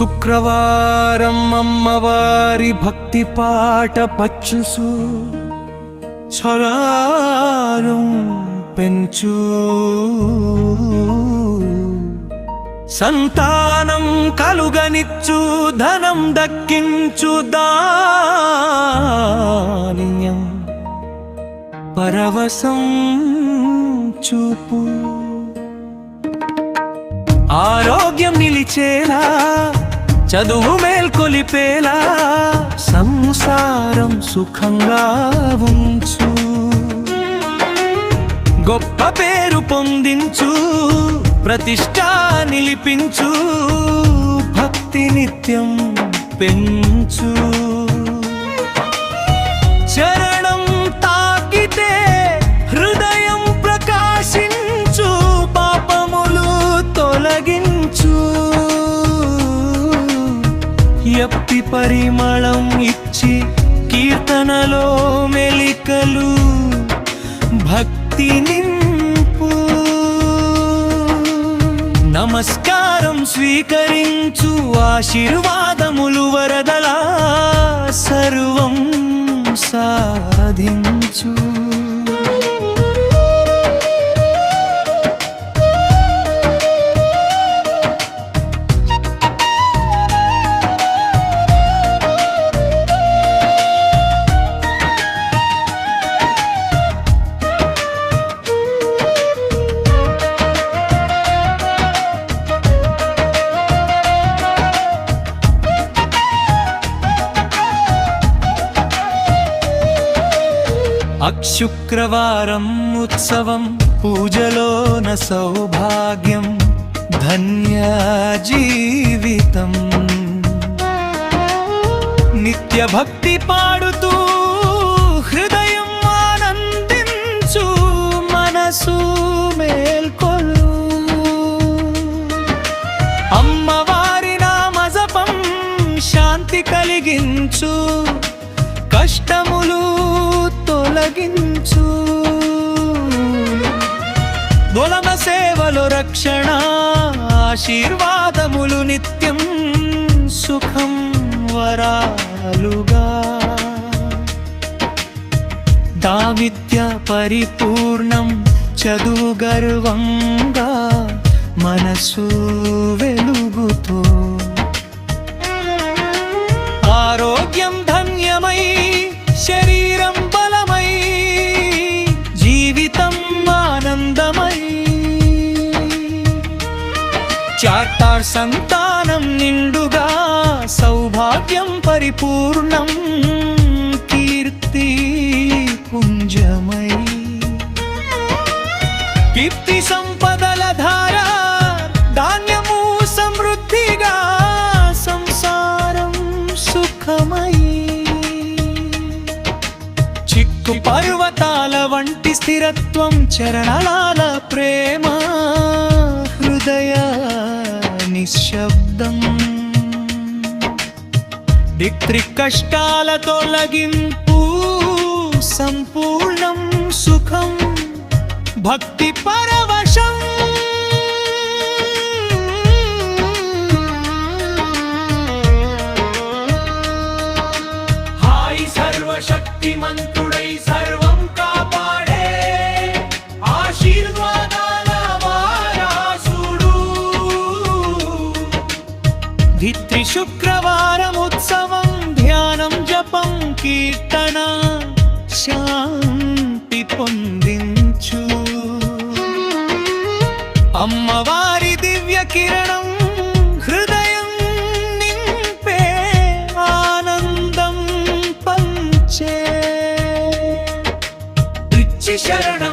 శుక్రవారం అమ్మవారి భక్తి పాట పచ్చుసు. చరారం పెంచు. సంతానం కలుగనిచ్చు ధనం దక్కించు దానియం. పరవశం చూపు. ఆరోగ్యం నిలిచేలా చదువు మేల్కొలిపేలా సంసారం సుఖంగా ఉంచు. గొప్ప పేరు పొందించు ప్రతిష్ట నిలిపించు భక్తి నిత్యం పెంచు. పరిమళం ఇచ్చి కీర్తనలో మెలికలు భక్తి నింపు. నమస్కారం స్వీకరించు ఆశీర్వాదములు వరదలా సర్వం సాధించు. అక్షుక్రవారం ఉత్సవం పూజలోన సౌభాగ్యం ధన్య జీవితం నిత్య భక్తి పాడుతూ హృదయం ఆనందించు మనసు మేల్కొలు అమ్మవారి నామజపం శాంతి కలిగించు కష్టములు తొలగించు. దొలమ సేవలు రక్షణ ఆశీర్వాదములు నిత్యం సుఖం వరాలుగా. దావిద్య పరిపూర్ణం చదువు గర్వంగా మనసు శరీరం బలమై జీవితం ఆనందమై. చార్టార్ సంతానం నిండుగా సౌభాగ్యం పరిపూర్ణం కీర్తి పుంజమై. కీర్తి సంపదల ధార నీకు పర్వతాల వంటి స్థిరత్వం చరణాల ప్రేమ హృదయ నిశ్శబ్దం. దిక్త్రి కష్టాల తొలగింపు సంపూర్ణం సుఖం భక్తి పరవశం. హాయి శుక్రవారం ఉత్సవం ధ్యానం జపం కీర్తన శాంతి పొందించు అమ్మవారి దివ్య కిరణం హృదయం నింపే ఆనందం పంచే శరణం